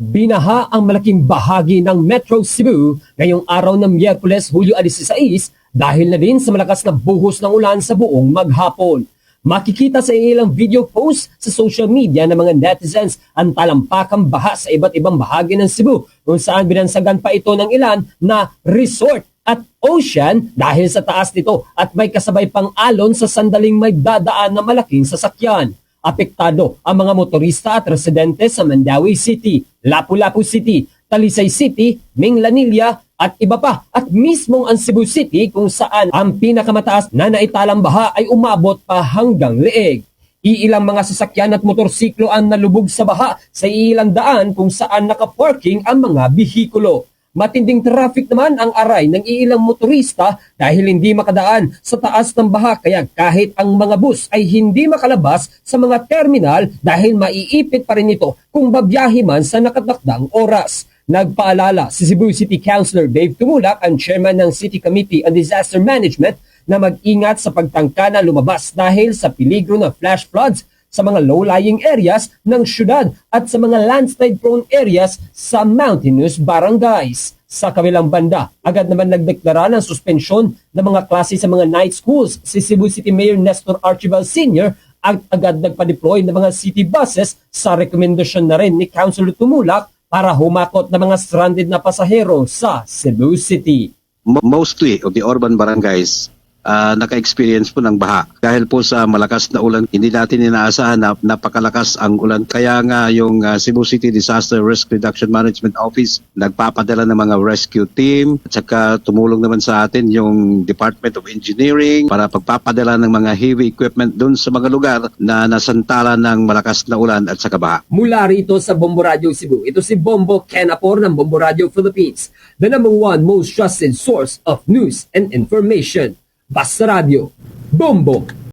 Binaha ang malaking bahagi ng Metro Cebu ngayong araw ng Miyerkules, Hulyo 16 dahil na din sa malakas na buhos ng ulan sa buong maghapon. Makikita sa ilang video post sa social media ng mga netizens ang talampakang baha sa iba't ibang bahagi ng Cebu kung saan binansagan pa ito ng ilan na resort at ocean dahil sa taas nito at may kasabay pang alon sa sandaling may dadaan na malaking sasakyan. Apektado ang mga motorista at residente sa Mandawi City, Lapu-Lapu City, Talisay City, Minglanilla at iba pa at mismong ang Cebu City kung saan ang pinakamataas na naitalang baha ay umabot pa hanggang leeg. Iilang mga sasakyan at motorsiklo ang nalubog sa baha sa ilang daan kung saan nakaparking ang mga bihikulo. Matinding traffic naman ang aray ng iilang motorista dahil hindi makadaan sa taas ng baha kaya kahit ang mga bus ay hindi makalabas sa mga terminal dahil maiipit pa rin ito kung babiyahe man sa nakatakdang oras. Nagpaalala si Cebu City Councilor Dave Tumulak, ang chairman ng City Committee on Disaster Management, na mag-ingat sa pagtangka na lumabas dahil sa peligro ng flash floods sa mga low-lying areas ng syudad at sa mga landslide-prone areas sa mountainous barangays. Sa kabilang banda, agad naman nagdeklara ng suspensyon ng mga klase sa mga night schools si Cebu City Mayor Nestor Archibald Sr. at agad nagpa-deploy ng mga city buses sa rekomendasyon na rin ni Councilor Tumulak para humakot ng mga stranded na pasahero sa Cebu City. Mo- mostly of the urban barangays ah, naka-experience po ng baha. Dahil po sa malakas na ulan, hindi natin inaasahan na napakalakas ang ulan. Kaya nga yung ah, Cebu City Disaster Risk Reduction Management Office nagpapadala ng mga rescue team at saka tumulong naman sa atin yung Department of Engineering para pagpapadala ng mga heavy equipment dun sa mga lugar na nasantala ng malakas na ulan at saka baha. Mula rito sa Bombo Radio Cebu, ito si Bombo Ken Apor ng Bombo Radio Philippines, the number one most trusted source of news and information. Basta Radio, Bombo